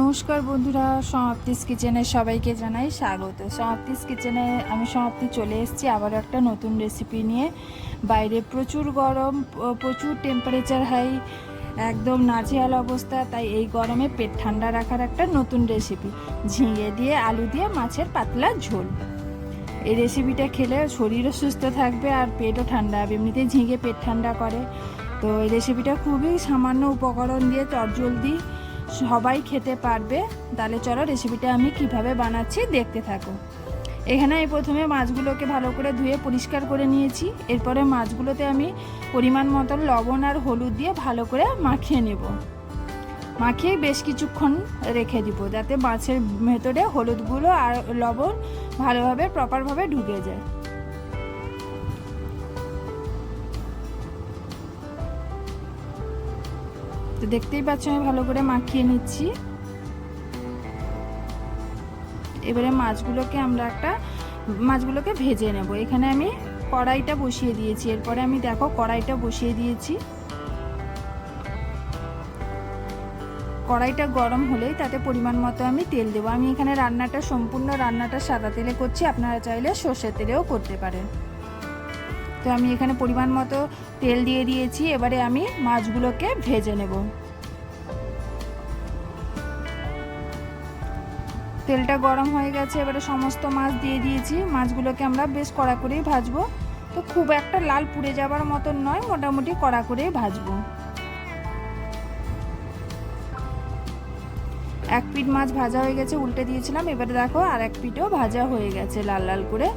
নমস্কার বন্ধুরা, সমাপ্তিস কিচেনে সবাইকে জানাই স্বাগত। সমাপ্তিস কিচেনে আমি সমাপ্তি চলে এসেছি আবার একটা নতুন রেসিপি নিয়ে। বাইরে প্রচুর গরম প্রচুর টেম্পারেচার হাই একদম নাজেহাল অবস্থা, তাই এই গরমে পেট ঠান্ডা রাখার একটা নতুন রেসিপি ঝিঙে দিয়ে, আলু দিয়ে, মাছের পাতলা ঝোল। এই রেসিপিটা খেলে শরীরও সুস্থ থাকবে আর পেটও ঠান্ডা হবে। এমনিতেই ঝিঙে পেট ঠান্ডা করে। তো এই রেসিপিটা খুবই সামান্য উপকরণ দিয়ে চটজলদি সবাই খেতে পারবে। তাহলে চলো রেসিপিটা আমি কীভাবে বানাচ্ছি দেখতে থাকো। এখানে আমি প্রথমে মাছগুলোকে ভালো করে ধুয়ে পরিষ্কার করে নিয়েছি। এরপরে মাছগুলোতে আমি পরিমাণ মতো লবণ আর হলুদ দিয়ে ভালো করে মাখিয়ে নেব। মাখিয়ে বেশ কিছুক্ষণ রেখে দিব, যাতে মাছের ভেতরে হলুদগুলো আর লবণ ভালোভাবে প্রপারভাবে ঢুকে যায়। তো দেখতেই পাচ্ছ, আমি ভালো করে মাখিয়ে নিচ্ছি। এবারে মাছগুলোকে আমরা একটা, মাছগুলোকে ভেজে নেব। এখানে আমি কড়াইটা বসিয়ে দিয়েছি। এরপরে আমি দেখো কড়াইটা বসিয়ে দিয়েছি। কড়াইটা গরম হলেই তাতে পরিমাণ মতো আমি তেল দেবো। আমি এখানে রান্নাটা, সম্পূর্ণ রান্নাটা সাদা তেলে করছি। আপনারা চাইলে সর্ষের তেলেও করতে পারেন। তো আমি এখানে পরিমাণ মতো তেল দিয়ে দিয়েছি, এবারে আমি মাছগুলোকে ভেজে নেব। তেলটা গরম হয়ে গেছে, এবারে সমস্ত মাছ দিয়ে দিয়েছি। মাছগুলোকে আমরা বেশ কড়া করেই ভাজবো। তো খুব একটা লাল পুড়ে যাবার মতন নয়, মোটামুটি কড়া করেই ভাজবো। এক পিট মাছ ভাজা হয়ে গেছে, উল্টে দিয়েছিলাম। এবারে দেখো আর এক পিটও ভাজা হয়ে গেছে লাল লাল করে।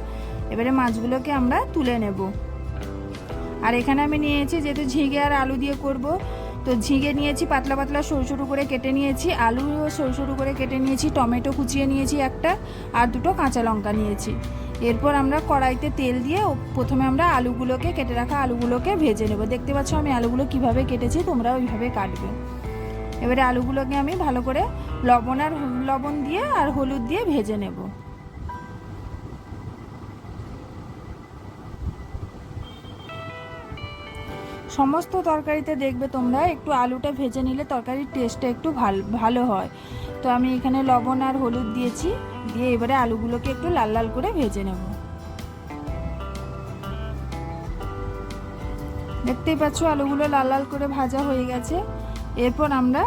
এবারে মাছগুলোকে আমরা তুলে নেব। আর এখানে আমি নিয়েছি যেহেতু ঝিঙে আর আলু দিয়ে করব, তো ঝিঙে নিয়েছি, পাতলা পাতলা সরু সরু করে কেটে নিয়েছি আলুও সরু সরু করে কেটে নিয়েছি, টমেটো কুচিয়ে নিয়েছি একটা, আর দুটো কাঁচা লঙ্কা নিয়েছি। এরপর আমরা কড়াইতে তেল দিয়ে প্রথমে আমরা আলুগুলোকে, কেটে রাখা আলুগুলোকে ভেজে নেব। দেখতে পাচ্ছ আমি আলুগুলো কীভাবে কেটেছি, তোমরা ওইভাবে কাটবে। এবারে আলুগুলোকে আমি ভালো করে লবণ আর লবণ দিয়ে আর হলুদ দিয়ে ভেজে নেব। সমস্ত তরকারিতে দেখবে তোমরা একটু আলুটা ভেজে নিলে তরকারির টেস্টটা একটু ভালো ভালো হয়। তো আমি এখানে লবণ আর হলুদ দিয়েছি, দিয়ে এবারে আলুগুলোকে একটু লাল লাল করে ভেজে নেব। দেখতেই পাচ্ছ আলুগুলো লাল লাল করে ভাজা হয়ে গেছে। এরপর আমরা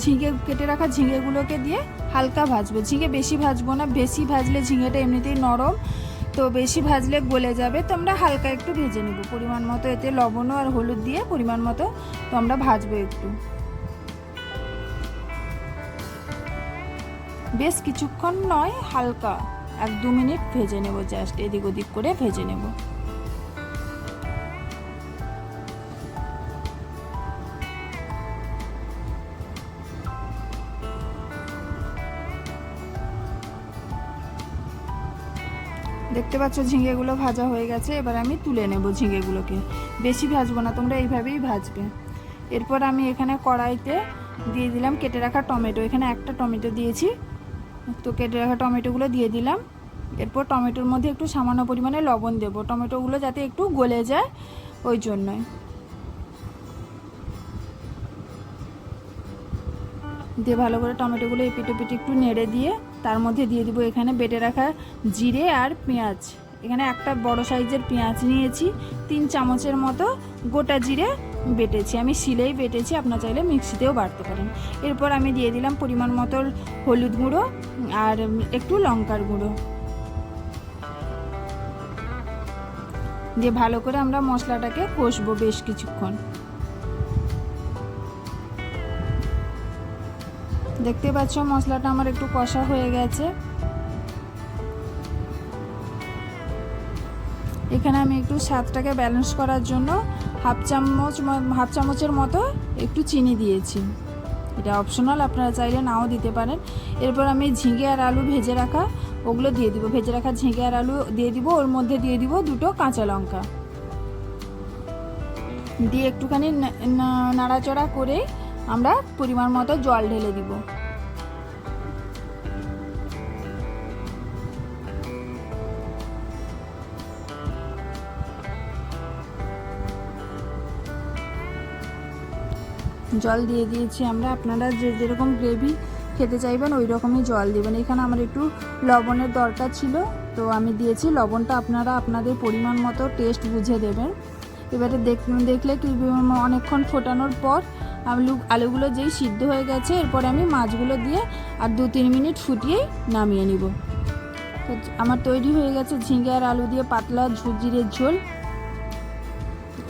ঝিঙে, কেটে রাখা ঝিঙেগুলোকে দিয়ে হালকা ভাজবো। ঝিঙে বেশি ভাজবো না, বেশি ভাজলে ঝিঙেটা এমনিতেই নরম। তো বেশি ভাজলে গলে যাবে তো আমরা হালকা একটু ভেজে নেব। পরিমাণ মতো এতে লবণও আর হলুদ দিয়ে পরিমাণ মতো তো আমরা ভাজবো একটু। বেশ কিছুক্ষণ নয়, হালকা এক দু মিনিট ভেজে নেব জাস্ট এদিক ওদিক করে ভেজে নেব। দেখতে পাচ্ছ ঝিঙেগুলো ভাজা হয়ে গেছে। এবার আমি তুলে নেব ঝিঙেগুলোকে বেশি ভাজবো না, তোমরা এইভাবেই ভাজবে। এরপর আমি এখানে কড়াইতে দিয়ে দিলাম কেটে রাখা টমেটো। এখানে একটা টমেটো দিয়েছি। তো কেটে রাখা টমেটোগুলো দিয়ে দিলাম। এরপর টমেটোর মধ্যে একটু সামান্য পরিমাণে লবণ দেব। টমেটোগুলো যাতে একটু গলে যায় ওই জন্যই দিয়ে ভালো করে টমেটোগুলো এপিটে পিটে একটু নেড়ে দিয়ে তার মধ্যে দিয়ে দিব এখানে বেটে রাখা জিরে আর পেঁয়াজ। এখানে একটা বড় সাইজের পেঁয়াজ নিয়েছি, তিন চামচের মতো গোটা জিরে বেটেছি। আমি শিলেই বেটেছি, আপনার চাইলে মিক্সিতেও বাড়তে পারেন। এরপর আমি দিয়ে দিলাম পরিমাণ মতো হলুদ গুঁড়ো আর একটু লঙ্কার গুঁড়ো। দিয়ে ভালো করে আমরা মশলাটাকে কষবো বেশ কিছুক্ষণ। দেখতে পাচ্ছ, মশলাটা আমার একটু কষা হয়ে গেছে। এখানে আমি একটু স্বাদটাকে ব্যালেন্স করার জন্য হাফ চামচ হাফ চামচের মতো একটু চিনি দিয়েছি। এটা অপশনাল আপনারা চাইলে নাও দিতে পারেন। এরপর আমি ঝিঙে আর আলু ভেজে রাখা, ওগুলো দিয়ে দিব। ভেজে রাখা ঝিঙে আর আলু দিয়ে দিব, ওর মধ্যে দিয়ে দিব দুটো কাঁচা লঙ্কা। দিয়ে একটুখানি নাড়াচড়া করে আমরা পরিমাণ মতো জল ঢেলে দিব। জল দিয়ে দিয়েছি আমরা। আপনারা যে যেরকম গ্রেভি খেতে চাইবেন, ওই রকমই জল দেবেন। এখানে আমার একটু লবণের দরকার ছিল, তো আমি দিয়েছি। লবণটা আপনারা আপনাদের পরিমাণ মতো টেস্ট বুঝে দেবেন। এবারে দেখ দেখলে কি অনেকক্ষণ ফোটানোর পর আলু, আলুগুলো যেই সিদ্ধ হয়ে গেছে, এরপরে আমি মাছগুলো দিয়ে আর দু তিন মিনিট ফুটিয়েই নামিয়ে নিব। তো আমার তৈরি হয়ে গেছে ঝিঙে আর আলু দিয়ে পাতলা ঝুরঝিরের ঝোল।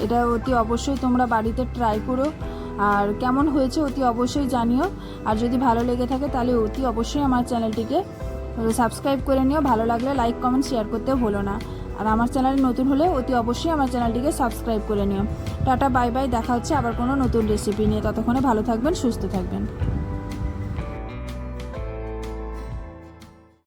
এটা অতি অবশ্যই তোমরা বাড়িতে ট্রাই করো। আর কেমন হয়েছে অতি অবশ্যই জানিও। আর যদি ভালো লেগে থাকে তাহলে অতি অবশ্যই আমার চ্যানেলটিকে সাবস্ক্রাইব করে নিও। ভালো লাগলে লাইক কমেন্ট শেয়ার করতে ভুলো না। আর আমার চ্যানেল নতুন হলে অতি অবশ্যই আমার চ্যানেলটিকে সাবস্ক্রাইব করে নিও। টাটা, বাই বাই, দেখা হচ্ছে আবার কোনো নতুন রেসিপি নিয়ে। ততক্ষণে ভালো থাকবেন, সুস্থ থাকবেন।